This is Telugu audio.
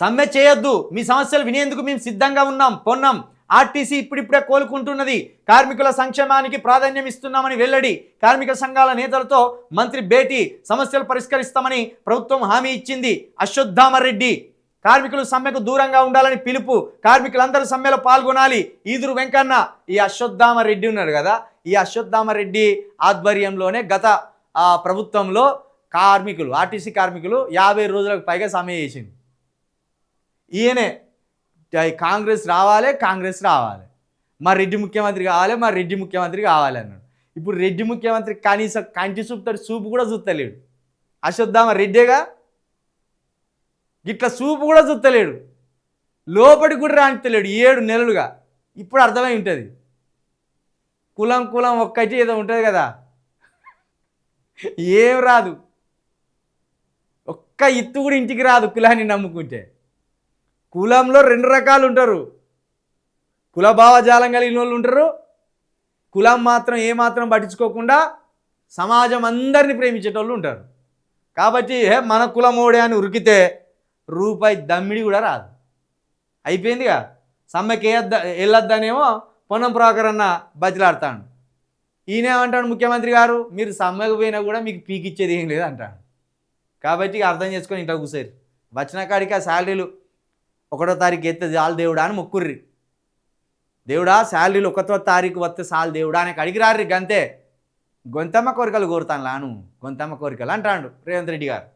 సమ్మె చేయొద్దు. మీ సమస్యలు వినేందుకు మేము సిద్ధంగా ఉన్నాం పొన్నాం. ఆర్టీసీ ఇప్పుడిప్పుడే కోలుకుంటున్నది. కార్మికుల సంక్షేమానికి ప్రాధాన్యం ఇస్తున్నామని వెల్లడి. కార్మిక సంఘాల నేతలతో మంత్రి భేటీ సమస్యలు పరిష్కరిస్తామని ప్రభుత్వం హామీ ఇచ్చింది. అశ్వత్థామరెడ్డి. కార్మికులు సమ్మెకు దూరంగా ఉండాలని పిలుపు. కార్మికులందరూ సమ్మెలో పాల్గొనాలి. ఈదురు వెంకన్న. ఈ అశ్వత్థామరెడ్డి ఉన్నాడు కదా? ఈ అశ్వత్థామరెడ్డి ఆధ్వర్యంలోనే గత ప్రభుత్వంలో కార్మికులు ఆర్టీసీ కార్మికులు యాభై రోజులకు పైగా సమ్మె చేసింది ఈయనే. కాంగ్రెస్ రావాలి కాంగ్రెస్ రావాలి. మా రెడ్డి ముఖ్యమంత్రి కావాలి మా రెడ్డి ముఖ్యమంత్రి కావాలి అన్నాడు. ఇప్పుడు రెడ్డి ముఖ్యమంత్రి కనీసం కంటి చూపుతాడు చూపు కూడా చూస్తలేడు. అశ్వత్థామ రెడ్డేగా? ఇట్లా చూపు కూడా చూస్తలేడు. లోపలికి కూడా రానిస్తలేడు ఏడు నెలలుగా. ఇప్పుడు అర్థమై ఉంటుంది. కులం కులం ఒక్కటి ఏదో ఉంటుంది కదా. ఏం రాదు. ఒక్క ఇత్తు కూడా ఇంటికి రాదు కులాన్ని నమ్ముకుంటే. కులంలో రెండు రకాలు ఉంటారు. కుల భావజాలం కలిగిన వాళ్ళు ఉంటారు. కులం మాత్రం ఏమాత్రం పట్టించుకోకుండా సమాజం అందరిని ప్రేమించేటోళ్ళు ఉంటారు. కాబట్టి హే మన కులమోడే అని ఉరికితే రూపాయి దమ్మిడి కూడా రాదు. అయిపోయిందిగా. సమ్మెకి వేయద్ద వెళ్ళొద్దనేమో పొన్నం ప్రాకర్ అన్న బతిలాడతాడు. ఈయనేమంటాడు ముఖ్యమంత్రి గారు? మీరు సమ్మెకు పోయినా కూడా మీకు పీకిచ్చేది ఏం లేదు అంటాడు కాబట్టి అర్థం చేసుకొని ఇంట్లో కూసారు వచ్చిన కాడికి ఆ శాలరీలు ఒకటో తారీఖు ఎత్తే చాలు దేవుడా అని మొక్కుర్రి. దేవుడా శాలరీలు ఒకటో తారీఖు వస్తే చాలు దేవుడా అని అడిగి రారు గంతే. గొంతమ్మ కోరికలు కోరుతాను లాను గొంతమ్మ కోరికలు అంటాడు రేవంత్ రెడ్డి గారు.